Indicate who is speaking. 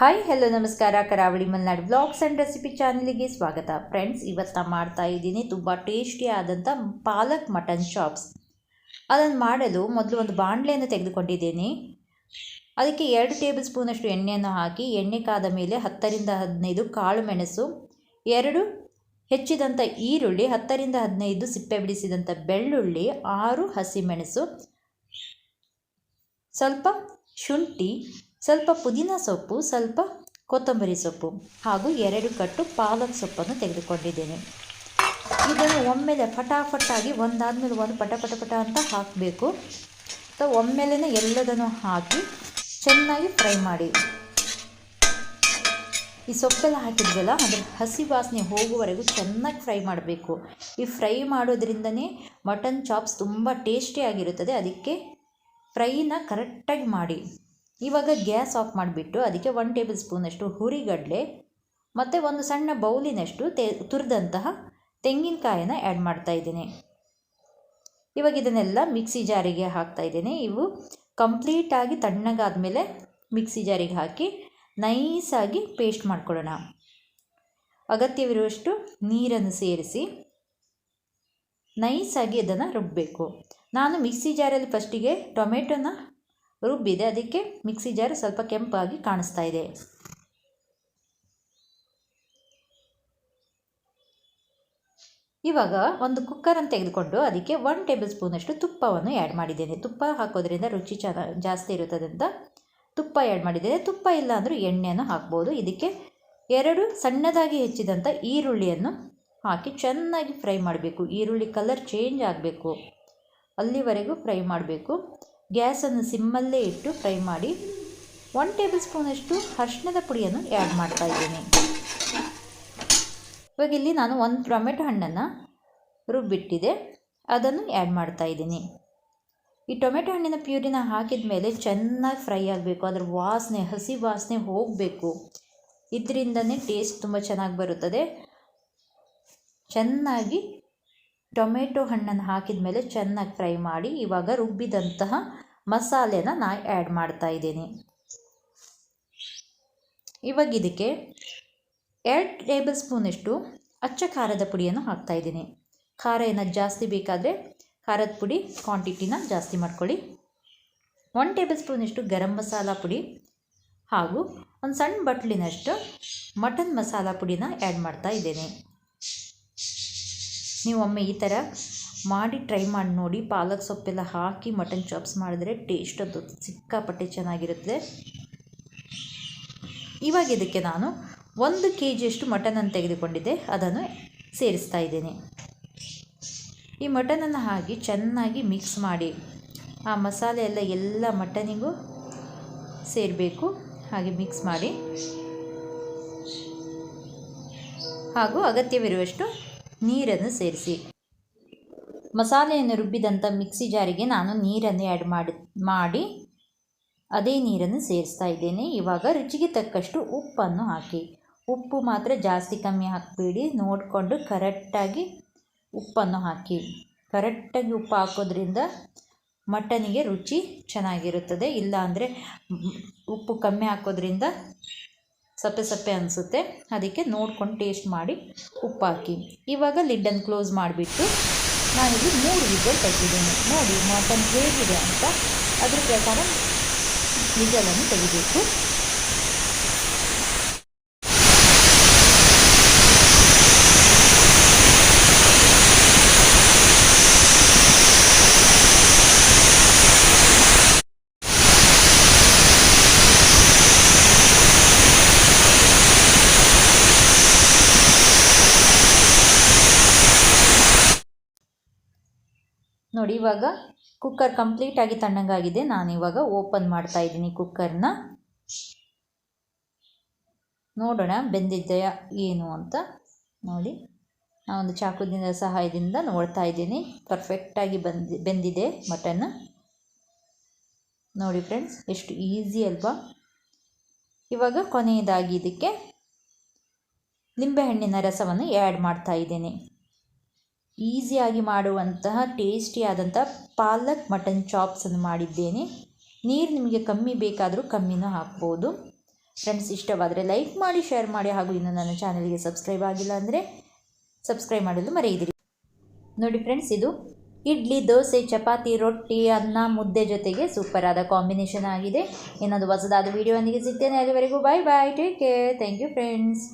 Speaker 1: Hi hello ನಮಸ್ಕಾರ. Karavali Malenadu blogs and recipe ಚಾನಲಿಗೆ ಸ್ವಾಗತ. Friends ಇವತ್ತು ಮಾಡ್ತಾ ಇದ್ದೀನಿ ತುಂಬ ಟೇಸ್ಟಿ ಆದಂಥ ಪಾಲಕ್ ಮಟನ್ ಶಾಪ್ಸ್ ಅದನ್ನು ಮಾಡಲು ಮೊದಲು ಒಂದು ಬಾಣಲೆಯನ್ನು ತೆಗೆದುಕೊಂಡಿದ್ದೀನಿ. ಅದಕ್ಕೆ ಎರಡು ಟೇಬಲ್ ಸ್ಪೂನಷ್ಟು ಎಣ್ಣೆಯನ್ನು ಹಾಕಿ, ಎಣ್ಣೆ ಕಾದ ಮೇಲೆ ಹತ್ತರಿಂದ ಹದಿನೈದು ಕಾಳು ಮೆಣಸು, ಎರಡು ಹೆಚ್ಚಿದಂಥ ಈರುಳ್ಳಿ, ಹತ್ತರಿಂದ ಹದಿನೈದು ಸಿಪ್ಪೆ ಬಿಡಿಸಿದಂಥ ಬೆಳ್ಳುಳ್ಳಿ, ಆರು ಹಸಿಮೆಣಸು ಸ್ವಲ್ಪ ಶುಂಠಿ ಸ್ವಲ್ಪ ಪುದೀನ ಸೊಪ್ಪು, ಸ್ವಲ್ಪ ಕೊತ್ತಂಬರಿ ಸೊಪ್ಪು ಹಾಗೂ ಎರಡು ಕಟ್ಟು ಪಾಲಕ್ ಸೊಪ್ಪನ್ನು ತೆಗೆದುಕೊಂಡಿದ್ದೇನೆ. ಇದನ್ನು ಒಮ್ಮೆಲೆ ಫಟಾಫಟಾಗಿ ಒಂದಾದ್ಮೇಲೆ ಒಂದು ಪಟ ಪಟ ಪಟ ಅಂತ ಹಾಕಬೇಕು. ಸೊ ಒಮ್ಮೆಲೇ ಎಲ್ಲದನ್ನು ಹಾಕಿ ಚೆನ್ನಾಗಿ ಫ್ರೈ ಮಾಡಿ. ಈ ಸೊಪ್ಪೆಲ್ಲ ಹಾಕಿದ್ವಲ್ಲ, ಅದರ ಹಸಿ ವಾಸನೆ ಹೋಗುವವರೆಗೂ ಚೆನ್ನಾಗಿ ಫ್ರೈ ಮಾಡಬೇಕು. ಈ ಫ್ರೈ ಮಾಡೋದ್ರಿಂದನೇ ಮಟನ್ ಚಾಪ್ಸ್ ತುಂಬ ಟೇಸ್ಟಿಯಾಗಿರುತ್ತದೆ ಅದಕ್ಕೆ ಫ್ರೈನ ಕರೆಕ್ಟಾಗಿ ಮಾಡಿ. ಇವಾಗ ಗ್ಯಾಸ್ ಆಫ್ ಮಾಡಿಬಿಟ್ಟು ಅದಕ್ಕೆ ಒನ್ ಟೇಬಲ್ ಸ್ಪೂನಷ್ಟು ಹುರಿಗಡಲೆ, ಮತ್ತು ಒಂದು ಸಣ್ಣ ಬೌಲಿನಷ್ಟು ತೆ, ತುರಿದಂತಹ ತೆಂಗಿನಕಾಯನ್ನು ಆ್ಯಡ್ ಮಾಡ್ತಾ ಇದ್ದೀನಿ. ಇವಾಗ ಇದನ್ನೆಲ್ಲ ಮಿಕ್ಸಿ ಜಾರಿಗೆ ಹಾಕ್ತಾ ಇದ್ದೀನಿ. ಇವು ಕಂಪ್ಲೀಟಾಗಿ ತಣ್ಣಗಾದ ಮೇಲೆ ಮಿಕ್ಸಿ ಜಾರಿಗೆ ಹಾಕಿ ನೈಸಾಗಿ ಪೇಸ್ಟ್ ಮಾಡ್ಕೊಳ್ಳೋಣ. ಅಗತ್ಯವಿರುವಷ್ಟು ನೀರನ್ನು ಸೇರಿಸಿ ನೈಸಾಗಿ ಅದನ್ನು ರುಬ್ಬಬೇಕು ನಾನು ಮಿಕ್ಸಿ ಜಾರಲ್ಲಿ ಫಸ್ಟಿಗೆ ಟೊಮೆಟೊನ ರುಬ್ಬಿದೆ. ಅದಕ್ಕೆ ಮಿಕ್ಸಿ ಜಾರ್ ಸ್ವಲ್ಪ ಕೆಂಪಾಗಿ ಕಾಣಿಸ್ತಾ ಇದೆ. ಇವಾಗ ಒಂದು ಕುಕ್ಕರನ್ನು ತೆಗೆದುಕೊಂಡು ಅದಕ್ಕೆ ಒನ್ ಟೇಬಲ್ ಸ್ಪೂನಷ್ಟು ತುಪ್ಪವನ್ನು ಆ್ಯಡ್ ಮಾಡಿದ್ದೇನೆ. ತುಪ್ಪ ಹಾಕೋದ್ರಿಂದ ರುಚಿ ಚೆನ್ನ ಜಾಸ್ತಿ ಇರುತ್ತದೆ ಅಂತ ತುಪ್ಪ ಆ್ಯಡ್ ಮಾಡಿದ್ದೇನೆ. ತುಪ್ಪ ಇಲ್ಲ ಅಂದರೂ ಎಣ್ಣೆಯನ್ನು ಹಾಕ್ಬೋದು. ಇದಕ್ಕೆ ಎರಡು ಸಣ್ಣದಾಗಿ ಹೆಚ್ಚಿದಂಥ ಈರುಳ್ಳಿಯನ್ನು ಹಾಕಿ ಚೆನ್ನಾಗಿ ಫ್ರೈ ಮಾಡಬೇಕು. ಈರುಳ್ಳಿ ಕಲರ್ ಚೇಂಜ್ ಆಗಬೇಕು. ಅಲ್ಲಿವರೆಗೂ ಫ್ರೈ ಮಾಡಬೇಕು. ಗ್ಯಾಸನ್ನು ಸಿಮ್ಮಲ್ಲೇ ಇಟ್ಟು ಫ್ರೈ ಮಾಡಿ ಒನ್ ಟೇಬಲ್ ಸ್ಪೂನಷ್ಟು ಅರಿಶಿಣದ ಪುಡಿಯನ್ನು ಆ್ಯಡ್ ಮಾಡ್ತಾ ಇದ್ದೀನಿ. ಇವಾಗ ಇಲ್ಲಿ ನಾನು ಒಂದು ಟೊಮೆಟೊ ಹಣ್ಣನ್ನು ರುಬ್ಬಿಟ್ಟಿದೆ. ಅದನ್ನು ಆ್ಯಡ್ ಮಾಡ್ತಾ ಇದ್ದೀನಿ. ಈ ಟೊಮೆಟೊ ಹಣ್ಣಿನ ಪ್ಯೂರಿನ ಹಾಕಿದ ಮೇಲೆ ಚೆನ್ನಾಗಿ ಫ್ರೈ ಆಗಬೇಕು. ಅದರ ವಾಸನೆ, ಹಸಿ ವಾಸನೆ ಹೋಗಬೇಕು. ಇದರಿಂದನೇ ಟೇಸ್ಟ್ ತುಂಬ ಚೆನ್ನಾಗಿ ಬರುತ್ತದೆ. ಚೆನ್ನಾಗಿ ಟೊಮೆಟೊ ಹಣ್ಣನ್ನು ಹಾಕಿದ ಮೇಲೆ ಚೆನ್ನಾಗಿ ಫ್ರೈ ಮಾಡಿ ಇವಾಗ ರುಬ್ಬಿದಂತಹ ಮಸಾಲೆನ ನಾ ಆ್ಯಡ್ ಮಾಡ್ತಾ ಇದ್ದೀನಿ. ಇವಾಗ ಇದಕ್ಕೆ ಎರಡು ಟೇಬಲ್ ಸ್ಪೂನಷ್ಟು ಅಚ್ಚ ಖಾರದ ಪುಡಿಯನ್ನು ಹಾಕ್ತಾ ಇದ್ದೀನಿ. ಖಾರ ಏನಾದ್ರು ಜಾಸ್ತಿ ಬೇಕಾದರೆ ಖಾರದ ಪುಡಿ ಕ್ವಾಂಟಿಟಿನ ಜಾಸ್ತಿ ಮಾಡ್ಕೊಳ್ಳಿ. ಒನ್ ಟೇಬಲ್ ಸ್ಪೂನಷ್ಟು ಗರಂ ಮಸಾಲ ಪುಡಿ ಹಾಗೂ ಒಂದು ಸಣ್ಣ ಬಟ್ಲಿನಷ್ಟು ಮಟನ್ ಮಸಾಲ ಪುಡಿನ ಆ್ಯಡ್ ಮಾಡ್ತಾ ಇದ್ದೇನೆ. ನೀವು ಒಮ್ಮೆ ಈ ಥರ ಮಾಡಿ ಟ್ರೈ ಮಾಡಿ ನೋಡಿ. ಪಾಲಕ್ ಸೊಪ್ಪೆಲ್ಲ ಹಾಕಿ ಮಟನ್ ಚಾಪ್ಸ್ ಮಾಡಿದ್ರೆ ಟೇಸ್ಟ್ ಅದು ಸಿಕ್ಕಾಪಟ್ಟೆ ಚೆನ್ನಾಗಿರುತ್ತೆ. ಇವಾಗ ಇದಕ್ಕೆ ನಾನು ಒಂದು ಕೆ ಜಿಯಷ್ಟು ಮಟನನ್ನು ತೆಗೆದುಕೊಂಡಿದ್ದೆ. ಅದನ್ನು ಸೇರಿಸ್ತಾ ಇದ್ದೇನೆ. ಈ ಮಟನನ್ನು ಹಾಕಿ ಚೆನ್ನಾಗಿ ಮಿಕ್ಸ್ ಮಾಡಿ. ಆ ಮಸಾಲೆ ಎಲ್ಲ ಎಲ್ಲ ಮಟನಿಗೂ ಸೇರಬೇಕು. ಹಾಗೆ ಮಿಕ್ಸ್ ಮಾಡಿ. ಹಾಗೂ ಅಗತ್ಯವಿರುವಷ್ಟು ನೀರನ್ನು ಸೇರಿಸಿ. ಮಸಾಲೆಯನ್ನು ರುಬ್ಬಿದಂಥ ಮಿಕ್ಸಿ ಜಾರಿಗೆ ನಾನು ನೀರನ್ನು ಆ್ಯಡ್ ಮಾಡಿ ಮಾಡಿ ಅದೇ ನೀರನ್ನು ಸೇರಿಸ್ತಾ ಇದ್ದೇನೆ. ಇವಾಗ ರುಚಿಗೆ ತಕ್ಕಷ್ಟು ಉಪ್ಪನ್ನು ಹಾಕಿ. ಉಪ್ಪು ಮಾತ್ರ ಜಾಸ್ತಿ ಕಮ್ಮಿ ಹಾಕಬೇಡಿ. ನೋಡಿಕೊಂಡು ಕರೆಕ್ಟಾಗಿ ಉಪ್ಪನ್ನು ಹಾಕಿ. ಕರೆಕ್ಟಾಗಿ ಉಪ್ಪು ಹಾಕೋದ್ರಿಂದ ಮಟನಿಗೆ ರುಚಿ ಚೆನ್ನಾಗಿರುತ್ತದೆ. ಇಲ್ಲಾಂದರೆ ಉಪ್ಪು ಕಮ್ಮಿ ಹಾಕೋದ್ರಿಂದ ಸಪ್ಪೆ ಸಪ್ಪೆ ಅನಿಸುತ್ತೆ. ಅದಕ್ಕೆ ನೋಡ್ಕೊಂಡು ಟೇಸ್ಟ್ ಮಾಡಿ ಉಪ್ಪು ಹಾಕಿ. ಇವಾಗ ಲಿಡ್ಡನ್ನು ಕ್ಲೋಸ್ ಮಾಡಿಬಿಟ್ಟು ನಾನಿಲ್ಲಿ ಮೂರು ವಿಜಲ್ ತೆಗೆದಿದ್ದೀನಿ. ನೋಡಿ ಮಟನ್ ಹೇಗಿದೆ ಅಂತ. ಅದ್ರ ಪ್ರಕಾರ ವಿಜಲನ್ನು ತೆಗಿಬೇಕು. ನೋಡಿ, ಇವಾಗ ಕುಕ್ಕರ್ ಕಂಪ್ಲೀಟಾಗಿ ತಣ್ಣಗಾಗಿದೆ. ನಾನು ಇವಾಗ ಓಪನ್ ಮಾಡ್ತಾ ಇದ್ದೀನಿ ಕುಕ್ಕರ್ನ ನೋಡೋಣ, ಬೆಂದಿದೆಯಾ ಏನು ಅಂತ. ನೋಡಿ ನಾನೊಂದು ಚಾಕುದಿಂದ ಸಹಾಯದಿಂದ ನೋಡ್ತಾ ಇದ್ದೀನಿ. ಪರ್ಫೆಕ್ಟಾಗಿ ಬಂದಿ, ಬೆಂದಿದೆ ಮಟನ್ ನೋಡಿ ಫ್ರೆಂಡ್ಸ್ ಎಷ್ಟು ಈಸಿ ಅಲ್ವಾ. ಇವಾಗ ಕೊನೆಯದಾಗಿ ಇದಕ್ಕೆ ನಿಂಬೆಹಣ್ಣಿನ ರಸವನ್ನು ಆ್ಯಡ್ ಮಾಡ್ತಾ ಇದ್ದೀನಿ. ಈಸಿಯಾಗಿ ಮಾಡುವಂತಹ ಟೇಸ್ಟಿಯಾದಂಥ ಪಾಲಕ್ ಮಟನ್ ಚಾಪ್ಸನ್ನು ಮಾಡಿದ್ದೇನೆ. ನೀರು ನಿಮಗೆ ಕಮ್ಮಿ ಬೇಕಾದರೂ ಕಮ್ಮಿನೂ ಹಾಕ್ಬೋದು. ಫ್ರೆಂಡ್ಸ್ ಇಷ್ಟವಾದರೆ ಲೈಕ್ ಮಾಡಿ, ಶೇರ್ ಮಾಡಿ ಹಾಗೂ ಇನ್ನು ನನ್ನ ಚಾನಲ್ಗೆ ಸಬ್ಸ್ಕ್ರೈಬ್ ಆಗಿಲ್ಲ ಅಂದರೆ ಸಬ್ಸ್ಕ್ರೈಬ್ ಮಾಡಲು ಮರೆಯದಿರಿ. ನೋಡಿ ಫ್ರೆಂಡ್ಸ್ ಇದು ಇಡ್ಲಿ, ದೋಸೆ, ಚಪಾತಿ, ರೊಟ್ಟಿ, ಅನ್ನ, ಮುದ್ದೆ ಜೊತೆಗೆ ಸೂಪರ್ ಆದ ಕಾಂಬಿನೇಷನ್ ಆಗಿದೆ. ಇನ್ನೊಂದು ಹೊಸದಾದ ವಿಡಿಯೋವೊಂದಿಗೆ ಸಿಗ್ತೇನೆ ಅಲ್ಲಿವರೆಗೂ. Bye bye take care thank you friends